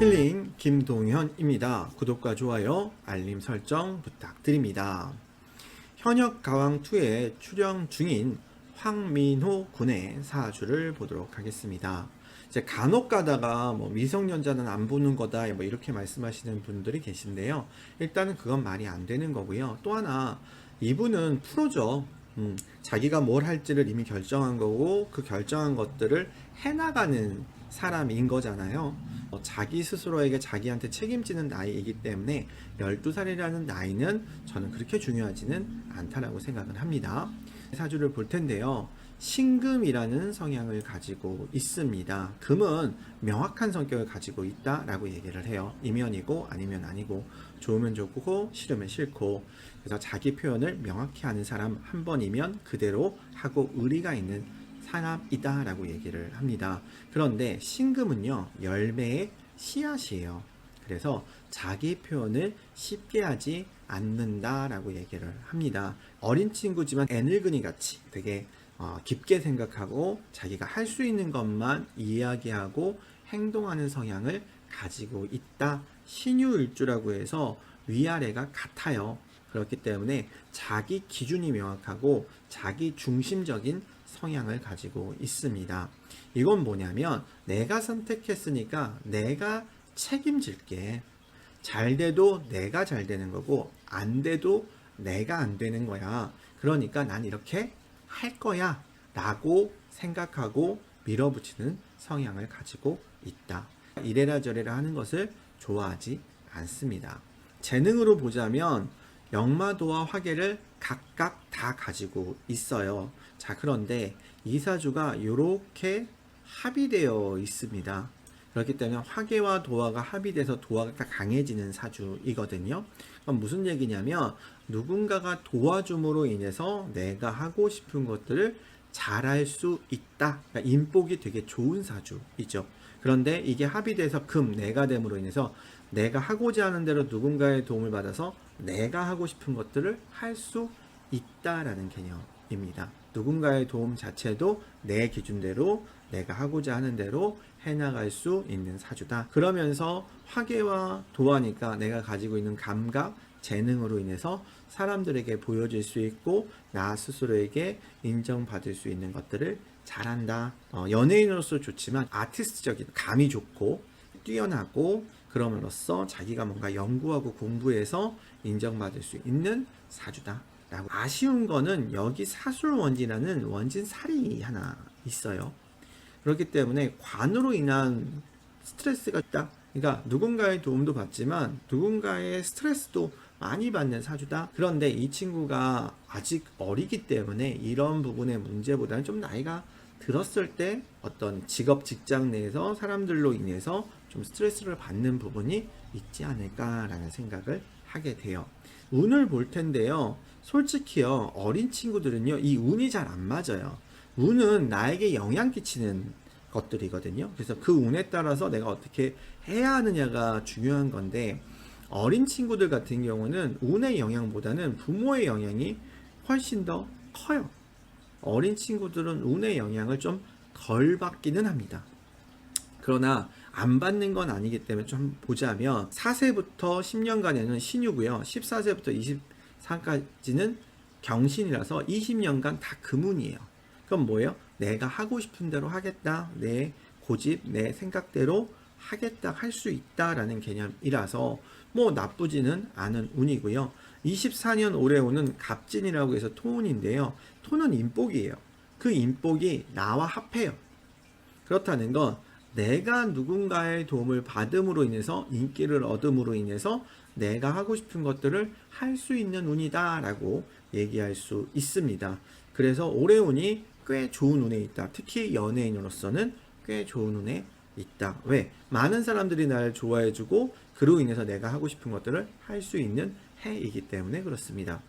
힐링 김동현입니다. 구독과 좋아요, 알림 설정 부탁드립니다. 현역 가왕2에 출연 중인 황민호 군의 사주를 보도록 하겠습니다. 이제 간혹 가다가 뭐 미성년자는 안 보는 거다 뭐 이렇게 말씀하시는 분들이 계신데요. 일단은 그건 말이 안 되는 거고요. 또 하나 이분은 프로죠. 음, 자기가 뭘 할지를 이미 결정한 거고 그 결정한 것들을 해나가는 사람인 거잖아요. 어, 자기 스스로에게 자기한테 책임지는 나이이기 때문에 12살이라는 나이는 저는 그렇게 중요하지는 않다라고 생각을 합니다. 사주를 볼 텐데요. 신금이라는 성향을 가지고 있습니다. 금은 명확한 성격을 가지고 있다라고 얘기를 해요. 이면이고 아니면 아니고 좋으면 좋고 싫으면 싫고 그래서 자기 표현을 명확히 하는 사람 한 번이면 그대로 하고 의리가 있는 사람이다 라고 얘기를 합니다. 그런데 신금은요 열매의 씨앗이에요. 그래서 자기 표현을 쉽게 하지 않는다 라고 얘기를 합니다. 어린 친구지만 애늙은이 같이 되게 어, 깊게 생각하고 자기가 할 수 있는 것만 이야기하고 행동하는 성향을 가지고 있다. 신유일주라고 해서 위아래가 같아요. 그렇기 때문에 자기 기준이 명확하고 자기 중심적인 성향을 가지고 있습니다. 이건 뭐냐면 내가 선택했으니까 내가 책임질게. 잘 돼도 내가 잘 되는 거고 안 돼도 내가 안 되는 거야. 그러니까 난 이렇게 할 거야. 라고 생각하고 밀어붙이는 성향을 가지고 있다. 이래라 저래라 하는 것을 좋아하지 않습니다. 재능으로 보자면 역마도와 화계를 각각 다 가지고 있어요. 자, 그런데 이 사주가 이렇게 합의되어 있습니다. 그렇기 때문에 화계와 도화가 합의돼서 도화가 강해지는 사주이거든요. 그럼 무슨 얘기냐면 누군가가 도와줌으로 인해서 내가 하고 싶은 것들을 잘할 수 있다. 그러니까 인복이 되게 좋은 사주이죠. 그런데 이게 합의돼서 금, 내가 됨으로 인해서 내가 하고자 하는 대로 누군가의 도움을 받아서 내가 하고 싶은 것들을 할 수 있다라는 개념입니다. 누군가의 도움 자체도 내 기준대로 내가 하고자 하는 대로 해나갈 수 있는 사주다. 그러면서 화계와 도화니까 내가 가지고 있는 감각, 재능으로 인해서 사람들에게 보여줄 수 있고 나 스스로에게 인정받을 수 있는 것들을 잘한다. 어, 연예인으로서 좋지만 아티스트적인 감이 좋고 뛰어나고 그럼으로써 자기가 뭔가 연구하고 공부해서 인정받을 수 있는 사주다. 라고 아쉬운 거는 여기 사술원지라는 원진 살이 하나 있어요. 그렇기 때문에 관으로 인한 스트레스가 있다. 그러니까 누군가의 도움도 받지만 누군가의 스트레스도 많이 받는 사주다. 그런데 이 친구가 아직 어리기 때문에 이런 부분의 문제보다는 좀 나이가 들었을 때 어떤 직업 직장 내에서 사람들로 인해서 좀 스트레스를 받는 부분이 있지 않을까라는 생각을 하게 돼요. 운을 볼 텐데요. 솔직히요, 어린 친구들은요, 이 운이 잘 안 맞아요. 운은 나에게 영향 끼치는 것들이거든요. 그래서 그 운에 따라서 내가 어떻게 해야 하느냐가 중요한 건데, 어린 친구들 같은 경우는 운의 영향보다는 부모의 영향이 훨씬 더 커요. 어린 친구들은 운의 영향을 좀 덜 받기는 합니다. 그러나 안 받는 건 아니기 때문에 좀 보자면 4세부터 10년간에는 신유고요. 14세부터 23까지는 경신이라서 20년간 다 금운이에요. 그럼 뭐예요? 내가 하고 싶은 대로 하겠다. 내 고집, 내 생각대로 하겠다 할 수 있다라는 개념이라서 뭐 나쁘지는 않은 운이고요. 24년 올해 오는 갑진이라고 해서 토운인데요. 토는 인복이에요. 그 인복이 나와 합해요. 그렇다는 건 내가 누군가의 도움을 받음으로 인해서 인기를 얻음으로 인해서 내가 하고 싶은 것들을 할 수 있는 운이다 라고 얘기할 수 있습니다. 그래서 올해 운이 꽤 좋은 운에 있다. 특히 연예인으로서는 꽤 좋은 운에 있다. 왜? 많은 사람들이 날 좋아해주고 그로 인해서 내가 하고 싶은 것들을 할 수 있는 해이기 때문에 그렇습니다.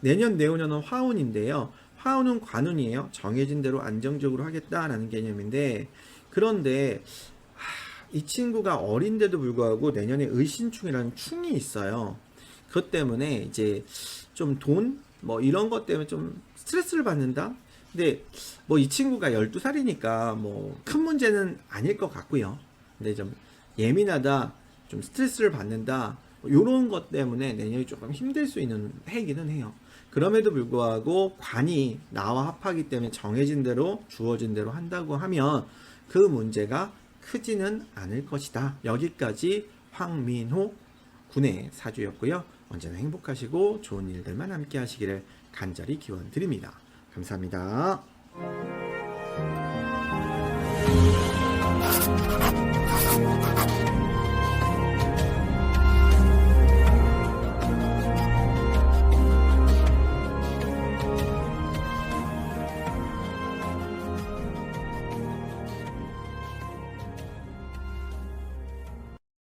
내년 내후년은 화운인데요. 화운은 관운이에요. 정해진 대로 안정적으로 하겠다라는 개념인데 그런데 하, 이 친구가 어린데도 불구하고 내년에 의신충이라는 충이 있어요. 그것 때문에 이제 좀 돈 뭐 이런 것 때문에 좀 스트레스를 받는다. 근데 뭐 이 친구가 12살이니까 뭐 큰 문제는 아닐 것 같고요. 근데 좀 예민하다, 좀 스트레스를 받는다, 이런 것 때문에 내년이 조금 힘들 수 있는 해이기는 해요. 그럼에도 불구하고 관이 나와 합하기 때문에 정해진 대로 주어진 대로 한다고 하면 그 문제가 크지는 않을 것이다. 여기까지 황민호 군의 사주였고요. 언제나 행복하시고 좋은 일들만 함께 하시기를 간절히 기원 드립니다. 감사합니다.